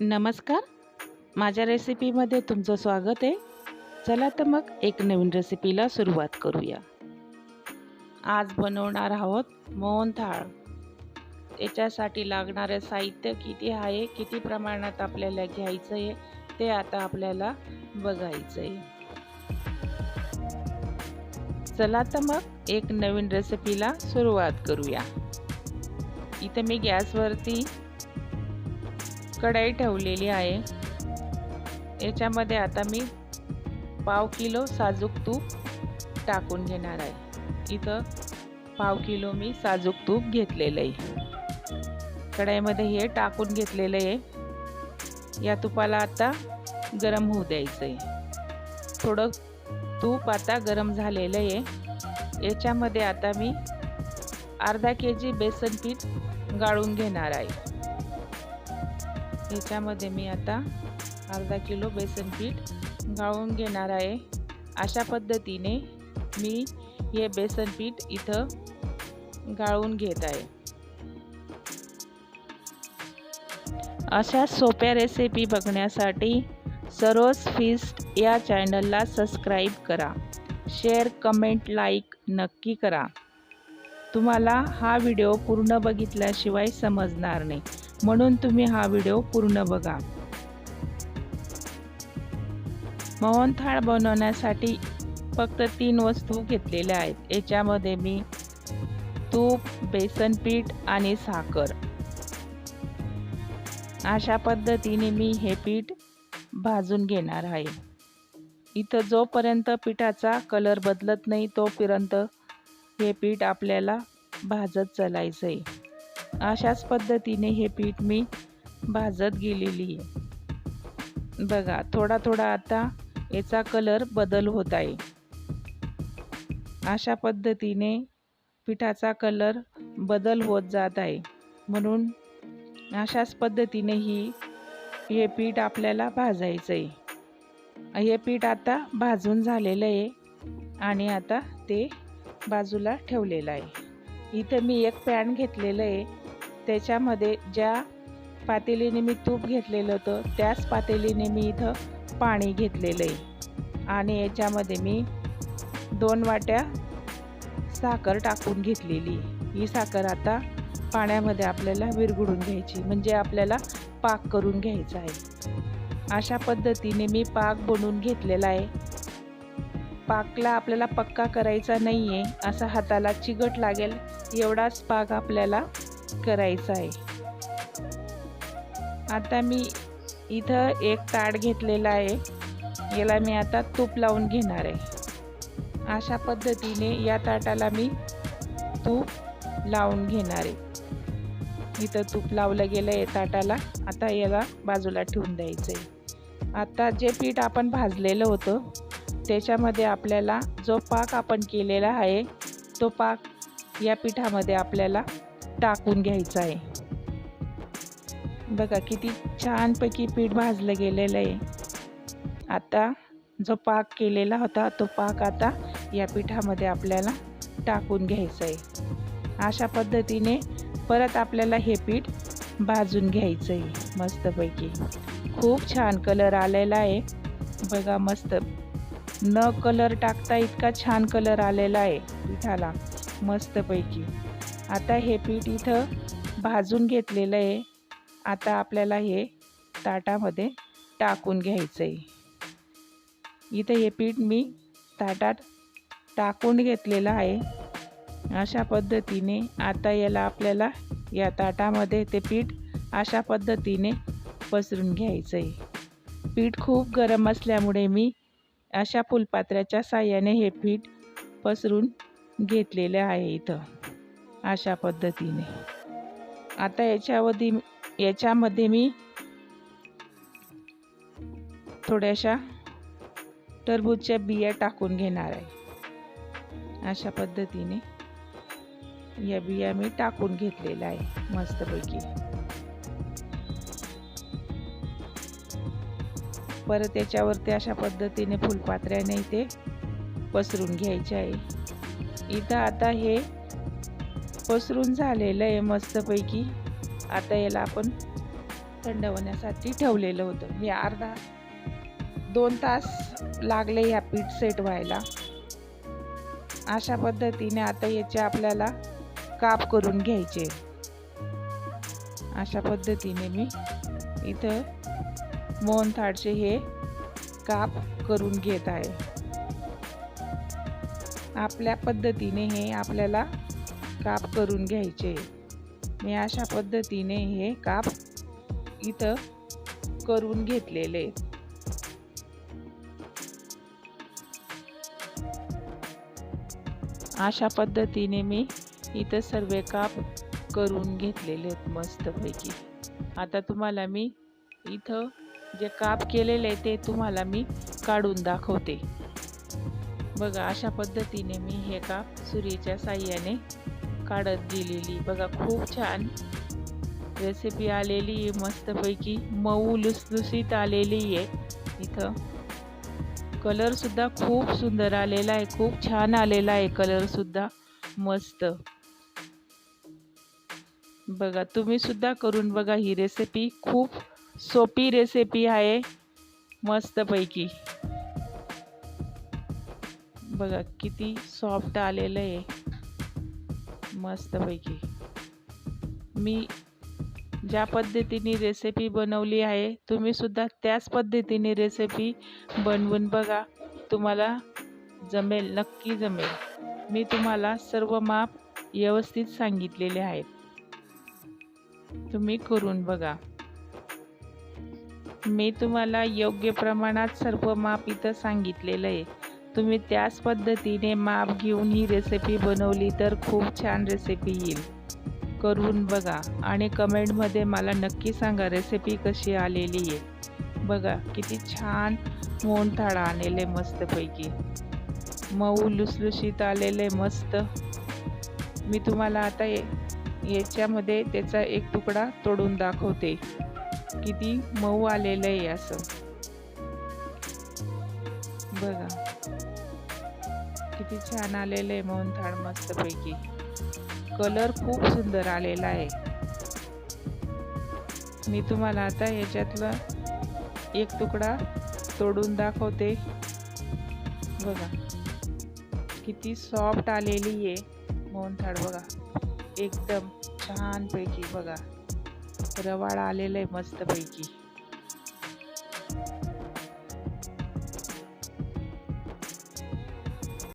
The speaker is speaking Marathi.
नमस्कार. माझ्या रेसिपीमध्ये तुमचं स्वागत आहे. चला तर मग एक नवीन रेसिपीला सुरुवात करूया. आज बनवणार आहोत मोहनथाळ याच्यासाठी लागणारे साहित्य किती आहे किती प्रमाणात आपल्याला घ्यायचं आहे ते आता आपल्याला बघायचं आहे चला तर मग एक नवीन रेसिपीला सुरुवात करूया. इथं मी गॅसवरती कढाई ठेवलेली आहे. याच्यामध्ये आता मी पाव किलो साजूक तूप टाकून घेणार आहे. इथं पाव किलो मी साजूक तूप घेतलेलं आहे. कढाईमध्ये हे टाकून घेतलेलं आहे. या तुपाला आता गरम होऊ द्यायचं आहे थोडं तूप आता गरम झालेलं आहे. याच्यामध्ये आता मी अर्धा के जी बेसन पीठ गाळून घेणार आहे. ह्याच्यामध्ये मी आता अर्धा किलो बेसन पीठ गाळून घेणार आहे. अशा पद्धतीने मी हे बेसन पीठ इथं गाळून घेत आहे. अशा सोप्या रेसिपी बघण्यासाठी सरोज फिस्ट या चॅनलला सबस्क्राईब करा. शेअर कमेंट लाईक नक्की करा. तुम्हाला हा व्हिडिओ पूर्ण बघितल्याशिवाय समजणार नाही. म्हणून तुम्ही हा व्हिडिओ पूर्ण बघा. मोहनथाळ बनवण्यासाठी फक्त तीन वस्तू घेतलेल्या आहेत. याच्यामध्ये मी तूप बेसन पीठ आणि साखर. अशा पद्धतीने मी हे पीठ भाजून घेणार आहे. इथं जोपर्यंत पिठाचा कलर बदलत नाही तोपर्यंत हे पीठ आपल्याला भाजत चालायचं आहे अशाच पद्धतीने हे पीठ मी भाजत गेलेली आहे. बघा थोडा थोडा आता याचा कलर बदल होत आहे. अशा पद्धतीने पिठाचा कलर बदल होत जात आहे. म्हणून अशाच पद्धतीने ही हे पीठ आपल्याला भाजायचं आहे हे पीठ आता भाजून झालेलं आहे आणि आता ते बाजूला ठेवलेलं आहे. इथं मी एक पॅन घेतलेलं आहे. त्याच्यामध्ये ज्या पातेलीने मी तूप घेतलेलं होतं त्याच पातेलीने मी इथं पाणी घेतलेलं आहे आणि याच्यामध्ये मी दोन वाट्या साखर टाकून घेतलेली. ही साखर आता पाण्यामध्ये आपल्याला विरघळून घ्यायची म्हणजे आपल्याला पाक करून घ्यायचा आहे. अशा पद्धतीने मी पाक बनवून घेतलेला आहे. पाकला आपल्याला पक्का करायचा नाही आहे असा हाताला चिगट लागेल एवढाच पाक आपल्याला करायचं आहे. आता मी इथं एक ताट घेतलेला आहे. याला मी आता तूप लावून घेणार आहे. अशा पद्धतीने या ताटाला मी तूप लावून घेणार आहे. इथं तूप लावलं गेलं आहे ताटाला. आता याला बाजूला ठेवून द्यायचं आहे आता जे पीठ आपण भाजलेलं होतं त्याच्यामध्ये आपल्याला जो पाक आपण केलेला आहे तो पाक या पिठामध्ये आपल्याला टाकून घ्यायचं आहे बघा किती छानपैकी पीठ भाजलं गेलेलं आहे. आता जो पाक केलेला होता तो पाक आता या पिठामध्ये आपल्याला टाकून घ्यायचं आहे अशा पद्धतीने परत आपल्याला हे पीठ भाजून घ्यायचं आहे मस्तपैकी. खूप छान कलर आलेला आहे. बघा मस्त. न कलर टाकता इतका छान कलर आलेला आहे पिठाला. मस्तपैकी. आता हे पीठ इथं भाजून घेतलेलं आहे. आता आपल्याला हे ताटामध्ये टाकून घ्यायचं आहे इथं हे पीठ मी ताटात टाकून घेतलेलं आहे. अशा पद्धतीने आता याला आपल्याला या ताटामध्ये ते पीठ अशा पद्धतीने पसरून घ्यायचं आहे पीठ खूप गरम असल्यामुळे मी अशा फुलपात्र्याच्या साह्याने हे पीठ पसरून घेतलेलं आहे इथं. अशा पद्धतीने. आता याच्यावधी याच्यामध्ये मी थोड्याशा टरबूजच्या बिया टाकून घेणार आहे. अशा पद्धतीने या बिया मी टाकून घेतलेल्या आहे मस्तपैकी. परत याच्यावरती अशा पद्धतीने फुलपात्र्याने ते पसरून घ्यायचे आहे. इथं आता हे पसरून झालेलं आहे मस्तपैकी. आता याला आपण थंड होण्यासाठी ठेवलेलं होतं. मी अर्धा दोन तास लागले ह्या पीठ सेट व्हायला. अशा पद्धतीने आता याचे आपल्याला काप करून घ्यायचे. अशा पद्धतीने मी इथं मोहनथाळचे हे काप करून घेत आहे. आपल्या पद्धतीने हे आपल्याला काप करून घ्यायचे. मी अशा पद्धतीने हे काप इथं करून घेतलेले. अशा पद्धतीने मी इथं सर्व काप करून घेतलेले आहेत मस्तपैकी. आता तुम्हाला मी इथं जे काप केलेले आहे ते तुम्हाला मी काढून दाखवते. बघा अशा पद्धतीने मी हे काप सुरीच्या साह्याने काढत दिलेली बघा खूप छान रेसिपी आलेली आहे मस्तपैकी मऊ लुसलुसीत आलेली आहे इथं. कलरसुद्धा खूप सुंदर आलेला आहे खूप छान आलेला आहे कलरसुद्धा मस्त. बघा तुम्ही सुद्धा करून बघा ही रेसिपी खूप सोपी रेसिपी आहे मस्तपैकी. बघा किती सॉफ्ट आलेलं आहे. मस्तपैकी. मी ज्या पद्धतीने रेसिपी बनवली आहे तुम्ही सुद्धा त्याच पद्धतीने रेसिपी बनवून बघा. तुम्हाला जमेल नक्की जमेल. मी तुम्हाला सर्व माप व्यवस्थित सांगितलेले आहेत. तुम्ही करून बघा. मी तुम्हाला योग्य प्रमाणात सर्व माप इथं सांगितलेलं आहे. तुम्ही त्याच पद्धतीने माप घेऊन ही रेसिपी बनवली तर खूप छान रेसिपी येईल. करून बघा आणि कमेंटमध्ये मला नक्की सांगा रेसिपी कशी आलेली आहे. बघा किती छान मोनथाळा आलेले मस्तपैकी. मऊ लुसलुशीत आलेले मस्त. मी तुम्हाला आता याच्यामध्ये त्याचा एक तुकडा तोडून दाखवते. किती मऊ आलेलं आहे असं. बघा. किती छान आलेलं आहे मोहनथाळ मस्तपैकी. कलर खूप सुंदर आलेला आहे. मी तुम्हाला आता याच्यातला एक तुकडा तोडून दाखवते. बघा. किती सॉफ्ट आलेली आहे मोहनथाळ बघा. एकदम छानपैकी बघा. रवाळ आलेलं आहे मस्तपैकी.